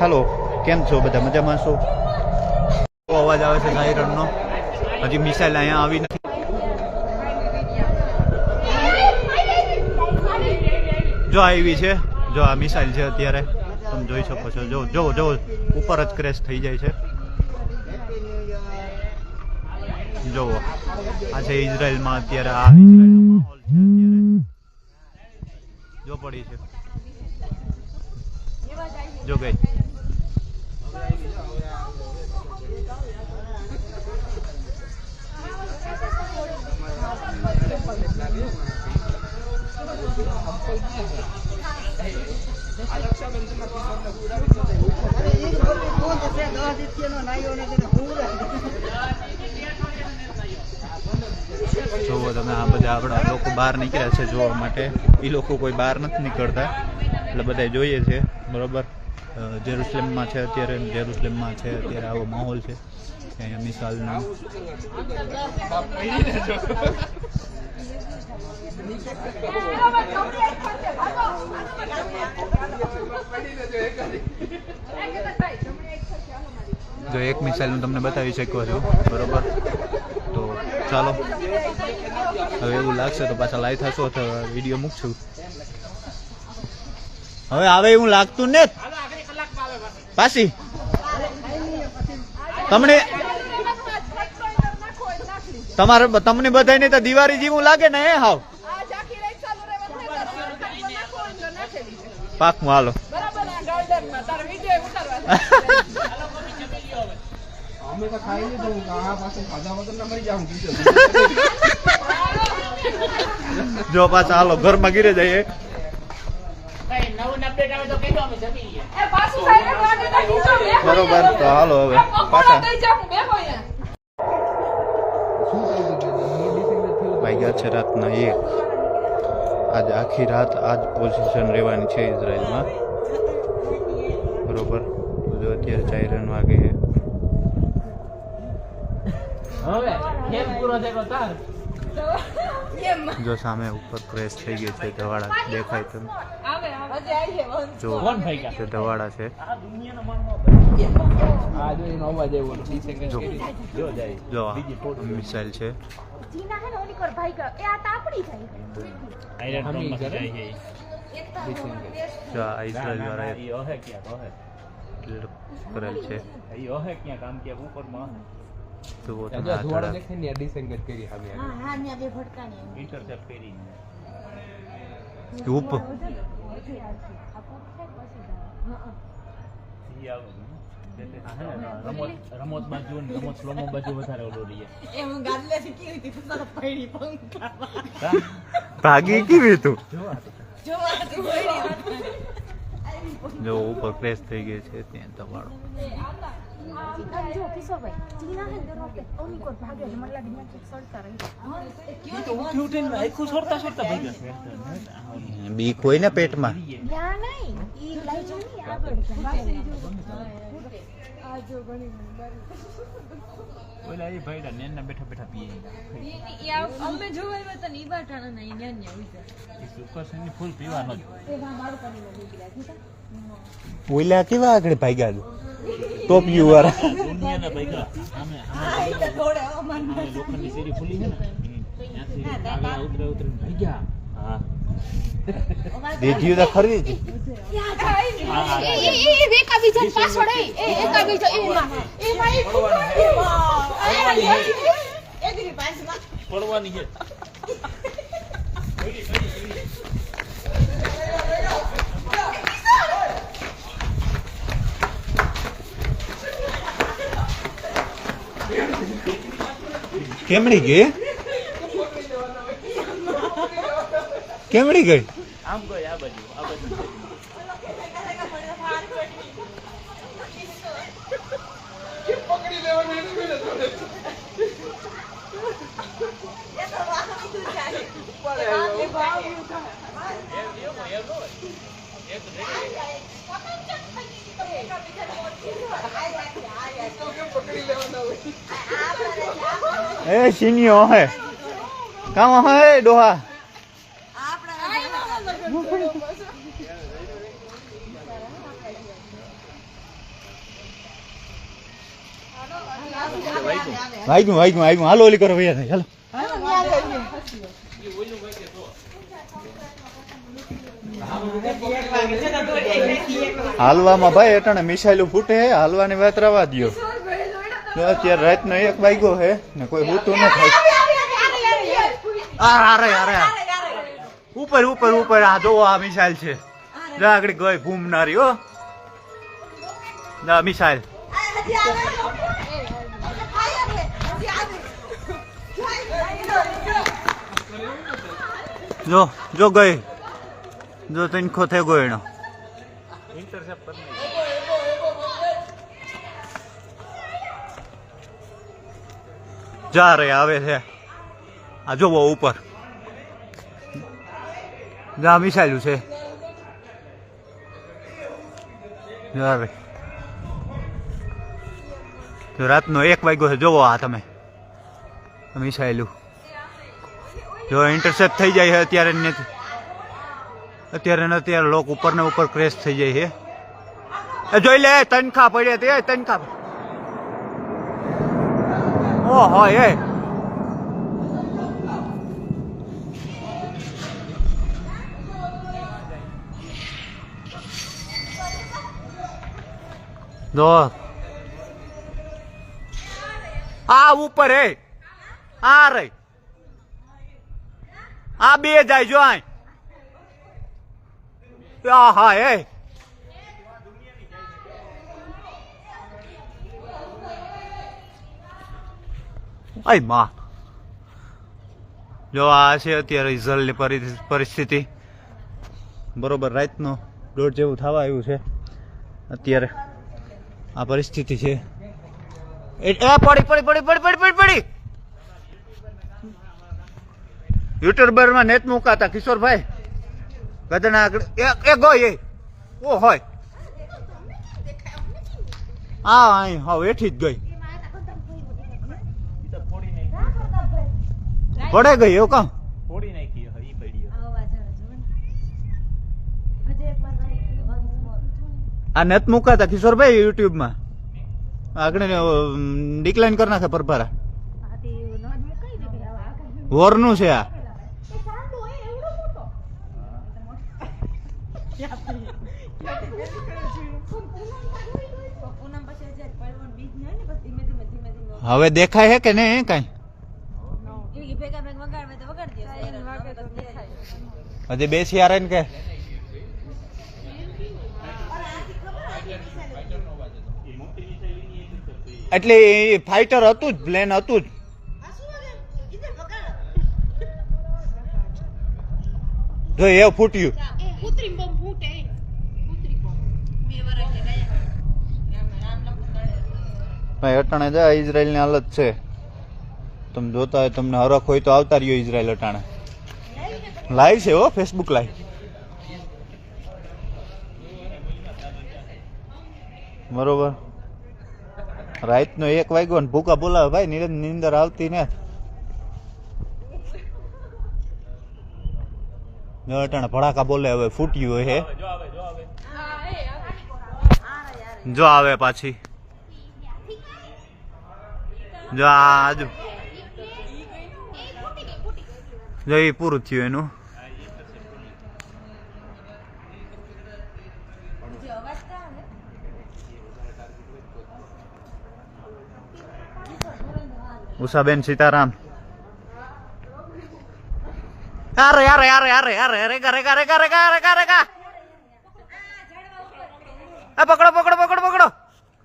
હાલો, કેમ છો? બધા મજામાં છો? અવાજ આવે છે સાયરનનો હજી મિસાઇલ અહીંયા આવી નથી. જો આવી છે, જો આ મિસાઇલ છે અત્યારે. તમે જોઈ શકો છો. જો જો જો, ઉપર જ ક્રેશ થઈ જાય છે. જોવો આ છે ઇઝરાયલમાં અત્યારે આ ઇઝરાયલનો છે અત્યારે. જો પડી છે. જો ગઈ. બહાર નીકળ્યા છે જોવા માટે. એ લોકો કોઈ બહાર નથી નીકળતા. એટલે બધા જોઈએ છે, બરોબર? જેરુસલેમમાં છે અત્યારે, જેરુસલેમમાં છે અત્યારે આવો માહોલ છે. અહીંયા મિસાલનો. જો એક મિસાઇલ હું તમને બતાવી શકો છું, બરોબર? ચાલો. હવે એવું લાગશે તો પાછા લાઈવ થશો તો વીડિયો મૂકશું. હવે આવે એવું લાગતું ને પાછી. તમને તમારે તમને બધાને તો દિવાળી જેવું લાગે ને એ હાવ? પાકું હાલો. અમે તો ખાઈ લીધું. આ પાછું ખાધા વગર ના મરી જાઉં. જો પાછા હાલો ઘરમાં ગીરે જઈએ. બરોબર તો હાલો હવે પાછા. વાગ્યા છે રાતના એક. આજ આખી રાત આજ પોઝિશન રહેવાની છે ઇઝરાયલમાં. બરોબર? જો અત્યારે ચાઇરન વાગે છે હવે કેમ પૂરો થયો તાર જો સામે ઉપર ક્રેશ થઈ ગઈ છે ધવાડા દેખાય તમે જો કોણ ભાઈ ગયા? જો ધવાડા છે. આ જો મિસાઇલ છે. કરેલ છે. આ ને કરી હા હા ને બે ઇન્ટરસેપ્ટ ને. હે ને, રમત બાજુ રમત સ્લોમાં બાજુ વધારે ઓલો રહીએ એ ગાદલે થી કેવી રીતે તારા પૈડી પંખા ભાગી કેવી તું? જોવા તો. તું જો ઉપર ક્રેશ થઈ ગઈ છે ત્યાં તમારો. બીક હોય ને પેટમાં? આ જો ઘણી ઓલા એ ભાઈ ને એના બેઠા બેઠા પીએ. અમે જોવા આવ્યા હતા ઈ બાટાણા ના ઈ ન્યા ન્યા ઉઈતા. એ સુકર સિંહની ફૂલ પીવાનો ઓલા કેવા આગળ ભાગ્યા ટોપિયું વાળા. દુનિયાના ભાઈગા. આમે આમે આમે લોખંડની સીડી ફૂલી છે ને? ત્યાંથી આગળ ઉતરે ઉતરે ભાગ્યા. હા. દીધ્યું તો ખરી જ એકા બીજા પાછળ એ એકા એમાં એમાં એ પડવાની છે કેમડી ગઈ કેમડી ગઈ? આમ ગઈ આ બાજુ આ બાજુ. એ સિનિયો હે. કામ હે ડોહા? વાગ્યું વાગ્યું વાગ્યું. હાલો, ઓલી કરો ભૈયા હાલો. હાલવામાં ભાઈ અટાણે મિસાઈલું ફૂટે, હાલવાની વાત રવા જો અત્યારે રાતનો એક વાગ્યો હે, ને કોઈ હૂતું ન થાય. અરે અરે ઉપર ઉપર ઉપર, આ જો આ મિસાઈલ છે. આગળ ગઈ ઘૂમનારી હો. મિસાઈલ. જો જો ગઈ. જો તનખો થઈ ગયો એનો. જા રે, આવે છે. આ જોવો ઉપર. જા, મિસાઈલું છે. જા રે. રાતનો એક વાગ્યો છે, જોવો આ તમે. મિસાઈલું. જો ઇન્ટરસેપ્ટ થઈ જાય છે, અત્યારે નથી. અત્યારે ને, અત્યારે લોક ઉપર ને ઉપર ક્રેશ થઈ જાય છે. એ જોઈ લે, તનખા પડ્યા તે તનખા ઓહો એ. જો. આ ઉપર હે. આ રે આ બે જાય જો આ હા એ. આયમાં. જો આ છે અત્યારે ઇઝરાયલની પરિ- પરિસ્થિતિ. બરોબર, રાતનો દોઢ જેવું થવા આવ્યું છે. અત્યારે આ પરિસ્થિતિ છે. એ પડી પડી પડી પડી પડી પડી પડી. યુટ્યુબરમાં નેત મુકાતા કિશોરભાઈ. ગદના આગળ એ એ ગઈ એ. ઓ હોય. હા અહીં હા એઠી જ ગઈ. પડે ગઈ એવું કામ. આ નેત મુકાતા કિશોરભાઈ યુટ્યુબમાં? આગળ ડિક્લાઇન કરી નાખે પરભારા. વોરનું છે આ. હવે દેખાય હે કે નહીં કઈ? હજી બેસી આરે ને કે? એટલે ફાઈટર હતું જ પ્લેન હતું જ. જો એ ફૂટ્યું. ભાઈ અટાણે જાય ઇઝરાયલની હાલત છે. તમે જોતા હોય તમને હરખ હોય તો આવતા રહ્યો ઇઝરાયલ અટાણે. લાઈવ છે હો ફેસબુક લાઈવ બરોબર. રાતનો એક વાગ્યો ને ભૂકા બોલાવે ભાઈ નીરજ નીંદર આવતી ને. અટાણે ભડાકા બોલે હવે ફૂટ્યું હોય હે. જો આવે જો આવે. જો આવે પાછી. જો આજુ જો. એ પૂરું થયું એનું. ઉષાબેન સીતારામ. અરે અરે અરે અરે અરે રેગા રેગા રેગા રેગા રેગા આ પકડો પકડો પકડો પકડો.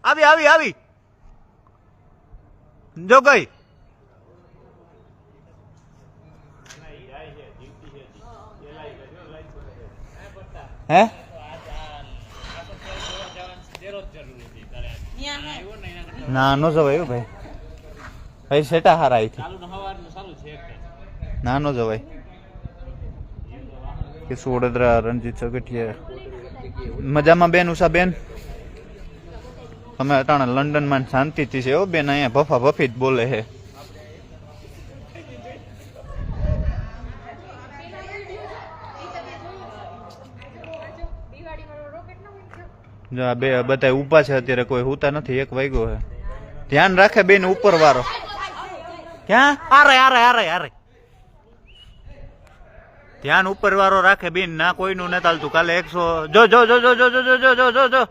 આવી આવી આવી. જો ગઈ. હે? ના નો જવાય ભાઈ. ભાઈ સેટા હારા આવી ના નો જવાય કે સોડદરા રણજીત સગઠિયા. મજામાં બેન ઉષા બેન? અમે અટાણે લંડનમાં શાંતિથી છે એવો બેન અહીંયા ભફા ભફી જ બોલે છે જો આ બે બધા ઊભા છે અત્યારે કોઈ હુતા નથી એક વાગ્યો છે ધ્યાન રાખે બેન ઉપર વાળો ક્યાં આરે આરે આરે આરે ધ્યાન ઉપર વાળો રાખે બેન ના કોઈનું નથી ચાલતું કાલે એકસો જો જો જો જો જો જો જો જો જો જો જો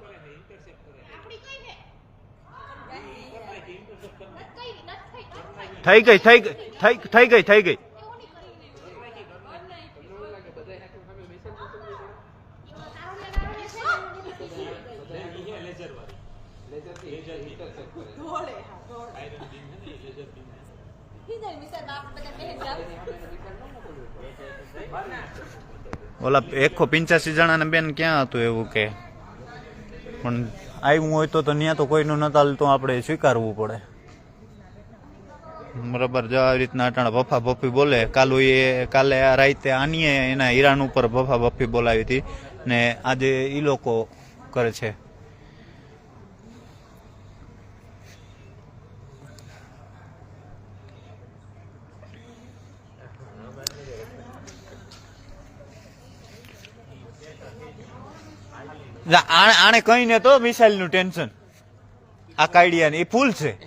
થઈ ગઈ થઈ ગઈ થઈ ગઈ થઈ ગઈ. ઓલા એકસો પિંચ્યાસી જણાને બેન ક્યાં હતું એવું કે? પણ આવ્યું હોય તો ત્યાં તો કોઈનું નતા તો આપણે સ્વીકારવું પડે. બરાબર, જો આવી રીતના અટાણા બફા બફી બોલે, કાલુ એ કાલે આ રાતે આનીએ એના ઈરાન ઉપર બફા બફી બોલાવી હતી ને આજે એ લોકો કરે છે. આણે આણે કઈ ને તો મિસાઇલનું ટેન્શન. આ કાયડિયા એ ફૂલ છે.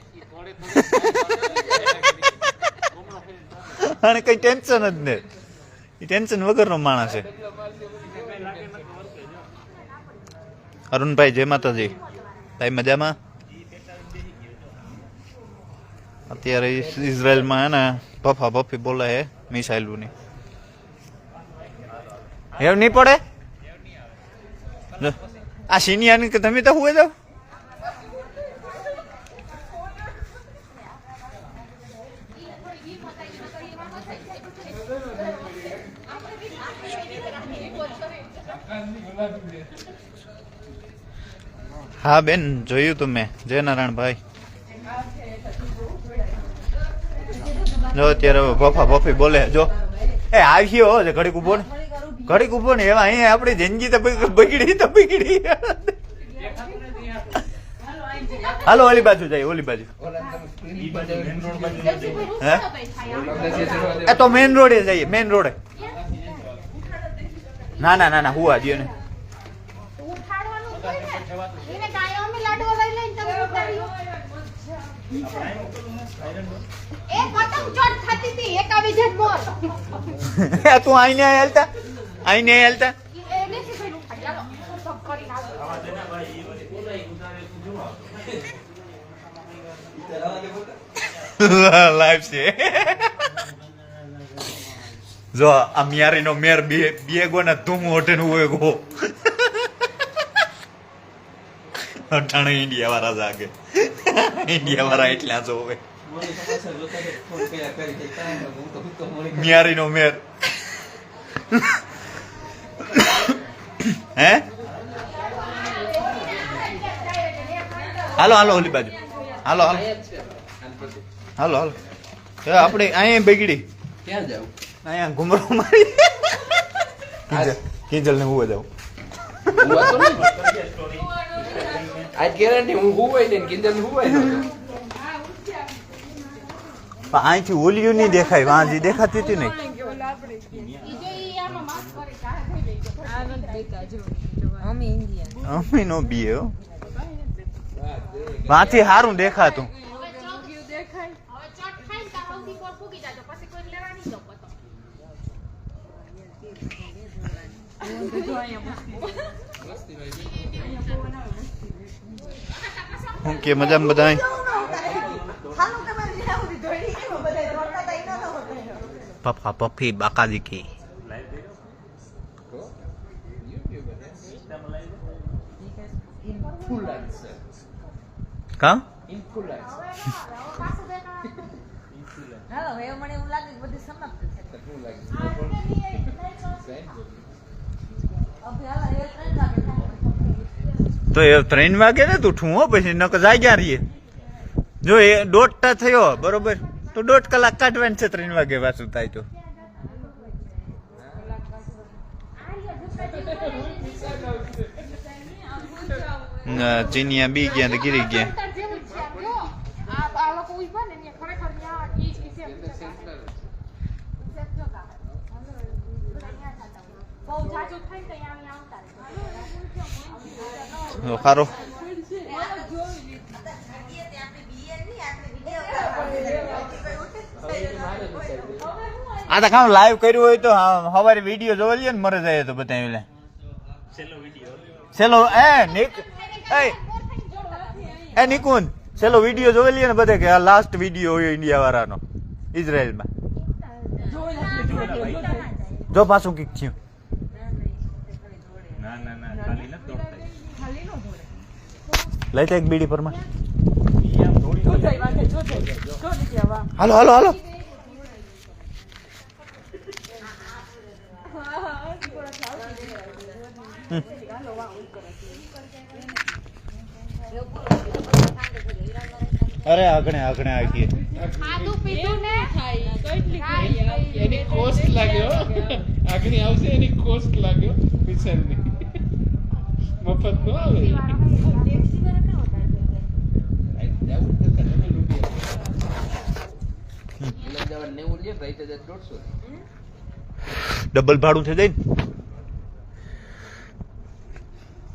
આને કઈ ટેન્શન જ ને. એ ટેન્શન વગરનો માણસ છે. અરુણભાઈ, જય માતાજી. ભાઈ, મજામાં? અત્યારે ઇઝરાયલમાં હે ને પફા પફી બોલે હે મિસાઇલોની. હેવ નહીં પડે? આ સિનિયર તમે તો હુએ તો? હા, બેન, જોયું તું મેં. જય નારાયણભાઈ. જો, અત્યારે બફા બફી બોલે. જો. એ આવ્યો ઘડીક ઊભો ને. ઘડીક ઊભો ને એવા અહીંયા આપણી જિંદગી તો બગડી તો બગડી. હાલો ઓલી બાજુ જાય ઓલી બાજુ. હે? તો મેન રોડે જઈએ મેન રોડે ના ના ના ના હું આજે ને. તું આઈને હેલતા? આઈ નહીં હેલતા? લાઈફ છે. જો, આ મિયારીનો મેર બે બે ગોના ધૂમ હોટેનું હોય ગો. અઠાણે ઇન્ડિયા વાળા જાગે. ઇન્ડિયા વાળા એટલા જોવે મિયારીનો મેર. હે? હાલો હાલો ઓલી બાજુ. હાલો હાલો. હાલો હાલો. આપણે અહીંયા બગડી. ક્યાં જાવ? અહીંયા ઘુમરો મારી. કિંજલ ને હું જાવ આજ ગેરંટી હું હુવાય ને કિંજલ હુવાય અહીંથી ઓલિયું નહીં દેખાય વાંજી દેખાતી હતી નહીં. અમે નો બીએ વાથી હારું દેખાતું. હું કે મજામાં બધા પપ્પા પપ્પી બાકા દીકી થાય. તો એ ત્રણ વાગે ને તું ઠું હો પછી નક જાગ્યા રહીએ. જો એ દોઢતા થયો બરોબર? તો દોઢ કલાક કાઢવાની છે ત્રણ વાગે પાછું થાય તો. ચીનિયા બી ગયા તો ગીરી ગયા. તો સારું. આ તો કામ લાઈવ કર્યું હોય તો સવારે વીડિયો જોવા લઈએ ને મરે જાય તો બધા એટલે છેલ્લો એ નિક એ નિકુન છેલ્લો વીડિયો જોઈ લઈએ ને બધે કે આ લાસ્ટ વીડિયો હોય ઇન્ડિયા વાળાનો ઇઝરાયલમાં જો પાછું કીક થયું. લઈ એક બીડી પરમાં હાલો હાલો હાલો. અરે આગણે આગણે આગીએ. ખાધું પીધું ને થાય એની કોસ્ટ લાગ્યો આગળ આવશે એની કોસ્ટ લાગ્યો વિચારની મફત નો આવે અમદાવાદ નેવું લે ભાઈ તો દોઢસો ડબલ ભાડું છે જઈને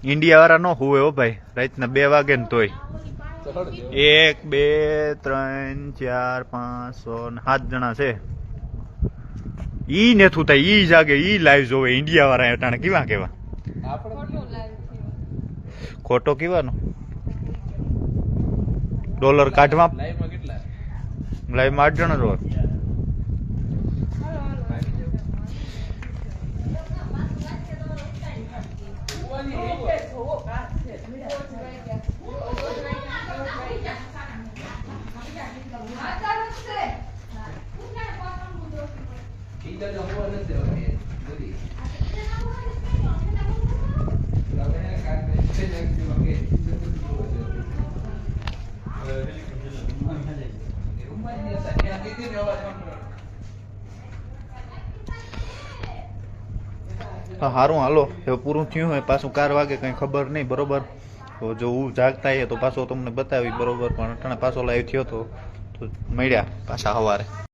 ઇન્ડિયા વાળા નો? હોવે હો ભાઈ રાતના બે વાગે ને તોય. એક બે ત્રણ ચાર પાંચ છ સાત જણા છે. ઈ નેથું થાય ઈ જાગે ઈ લાઈવ જોવે ઇન્ડિયા વાળા અટાણે કેવા કેવા? ખોટો કેવાનો? ડોલર કાઢવા. લાઈવમાં આઠ જણા જ હોય કીધા હા સારું હાલો. હવે પૂરું થયું હોય, પાછું કાર વાગે કઈ ખબર નહીં, બરોબર? તો જો હું જાગતા હે તો પાછો તમને બતાવી બરોબર? પણ અટાણે પાછો લાઈવ થયો તો મળ્યા પાછા સવારે.